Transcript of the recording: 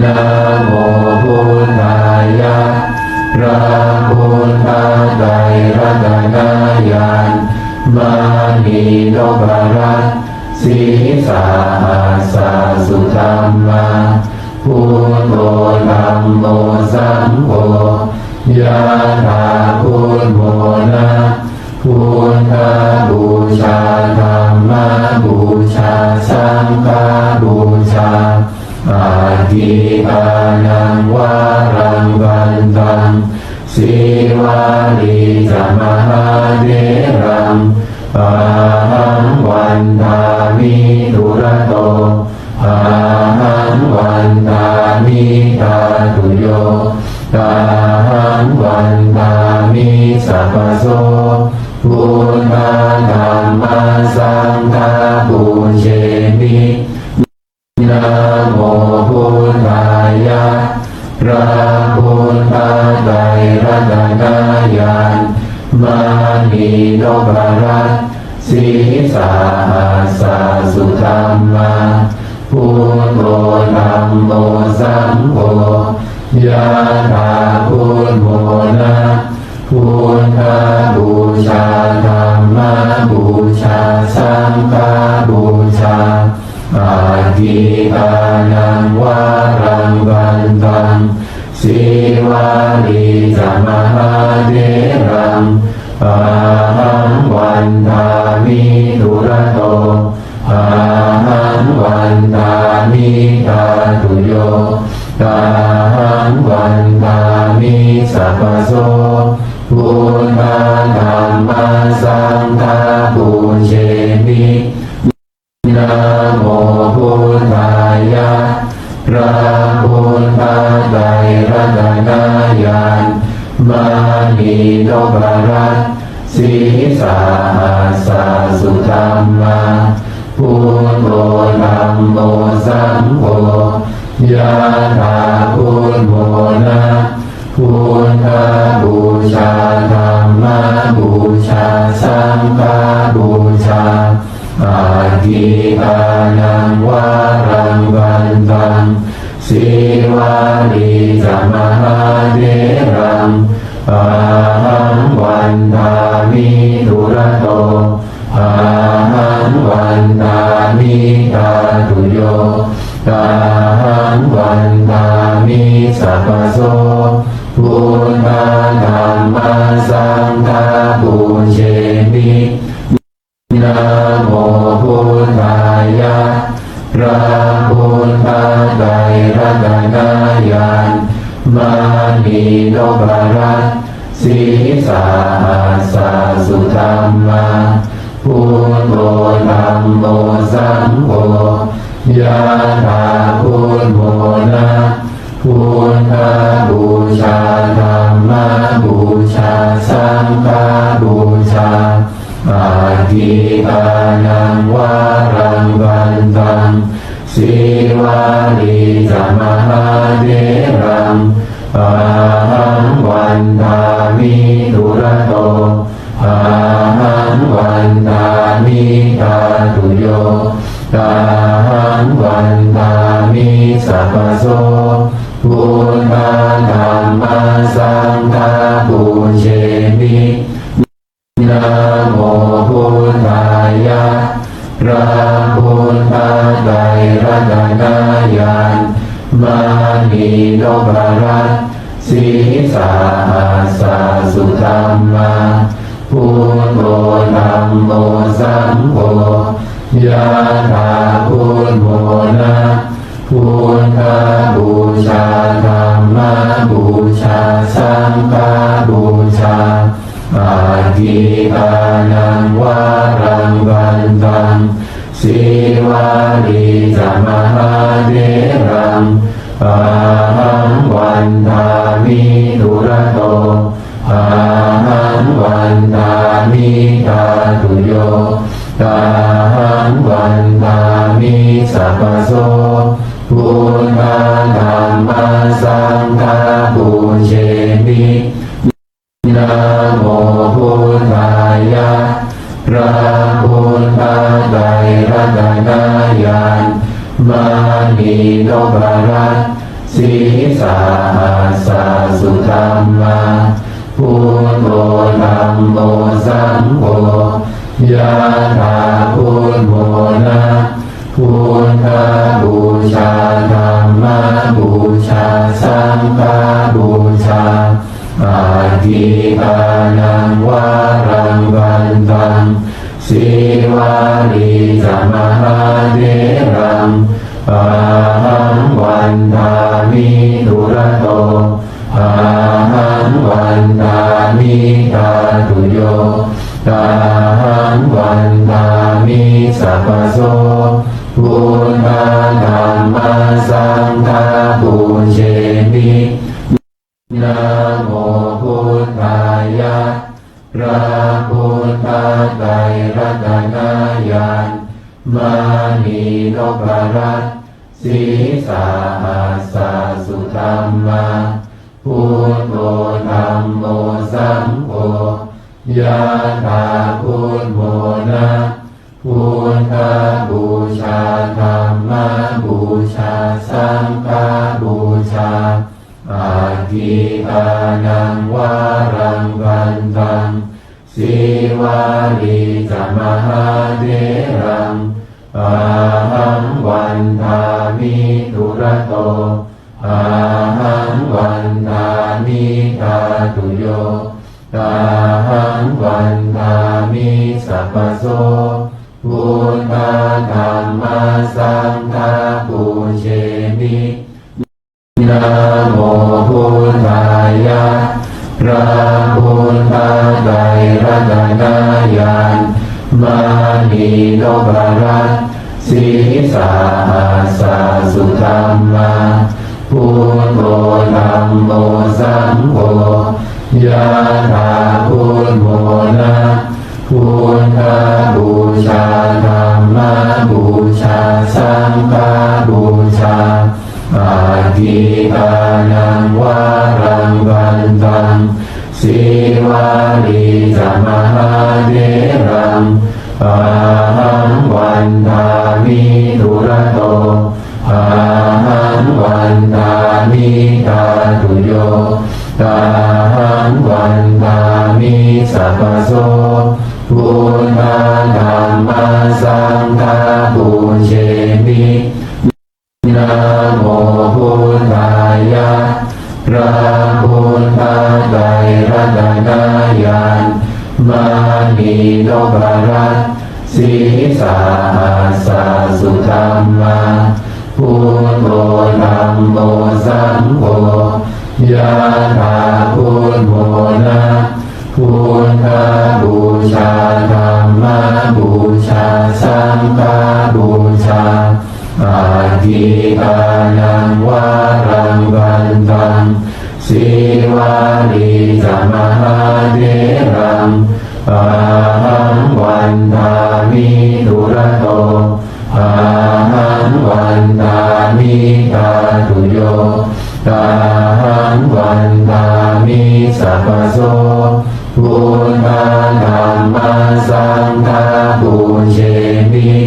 นะโมพุทธายะพระพุทธไตรรัตนญาณมานีโนบรัตสีสาหัสาสุธรรมาพุทโธธัมโมสังโฆยะถาพุทโมนะพุทธบูชาธรรมบูชาสังฆบูชาอา ทิตานังวารังวันตังสีวาลีจมหาเดรังอาหังวันทามิทุระโตอาหังวันทามิตาตุโยอาหังวันทามิสัพโสพุทธรรมสังฆปูเชมิ มานีโนบารัตสีสาสาสุธรรมาพุทโธธัมโมสังโฆยะถาพุทโมนะพุทธบูชาธรรมบูชาสังฆบูชาอาทิตานังวา สีวาลีจมหาเดรังอาหังวันทามิทุระโตอาหังวันทามิตาตุโยอาหังวันทามิสัพโสพุทธรรมสังฆปูเชมิ นีโนบรัตสีสาสาสุธรรมาพุทโธธัมโมสังโฆยะถาพุทโมนะพุทธบูชาธรรมบูชาสังฆบูชาอาทิตานังวา โยอาหังวันทามิสัพพโสพุทธธรรมสังฆปูเชมินะโมพุทธายะพระพุทธไตรรัตนญาณมานีโนบารัตสีสาหัสาสุธรรมาพุทโธธัมโมสังโฆ ยะถาพุทโมนะพุทธบูชาธรรมบูชาสังฆบูชาอาทิตานังวารังวันตังสีวาลีจะมหาเดรังอาหังวันทามิทุระโตอาหังวันทามิตาตุโย อาหังวันทามิสัพโสพุทธธรรมสังฆปูเชมินะโมพุทธายะพระพุทธไตรรัตนญาณมานีโนบรัตสีสาสาสุธรรมาพุทโธธัมโมสังโฆ ยะถาพุทโมนะพุทธบูชาธรรมบูชาสังฆบูชาอาทิตานังวารังวันตังสีวาลีจมหาเดรังอาหังวันทามิทุระโตอาหังวันทามิตาตุโย อาหังวันทามิสัพโสพุทธธรรมสังฆปูเชมินะโมพุทธายะพระพุทธไตรรัตนญาณมานีโนบารัตสีสาสาสุธรรมาพุทโธธรรมโมสังโฆ ยะถาพุทโมนะพุทธบูชาธรรมบูชาสังฆบูชาอาทิตานังวารังวันตังสิวาลีจามหาเดรังอาหังวันทามิทุระโตอาหังวันทามิตาตุโย อาหังวันทามิสัพโสพุทธธรรมสังฆปุเชมินะโมพุทธายะพระพุทธไตรรัตนญาณมานีนพรัตสีสาหัสาสุธรรมาพุทโธธรรมโมสังโฆ ยะถาพุทโมนะพุทธบูชาธรรมบูชา สังฆบูชาอาทิตานังวารังวันตังสิวาลีจามหาเดรังอาหังวันทามิทุระโตอาหังวันทามิตาตุโย อาหังวันทามิสัพโสพุทธธรรมสังฆปุเชมินะโมพุทธายะพระพุทธไตรรัตนญาณมานีโนบรัตสีสาหัสาสุธรรมาพุทโธธรรมโมสังโฆ ยะถาพุทโมนะพุทธบูชาธรรมบูชาสังฆบูชาอาทิตานังวารังวันตังสิวาลีจามหาเดรังอาหังวันทามิทุระโตอาหังวันทามิตาตุโย อาหังวันทามิสัพโสพุทธธรรมสังฆปุญเชมินะโมพุทธายะพระพุทธไตรรัตนญาณมานีโนบารัตสีสาสาสุธรรมาพุทโธธรรมโมสังโฆ ยะถาพุทโมนะพุทธบูชาธรรมบูชาสังฆบูชาอาทิตานังวารังวันตังสิวาลีจามหาเดรังอาหังวันทามิทุระโตอาหังวันทามิตาตุโย ตาหังวันตามิสัพโสบุญนาธรรมสังฆปุเชมิ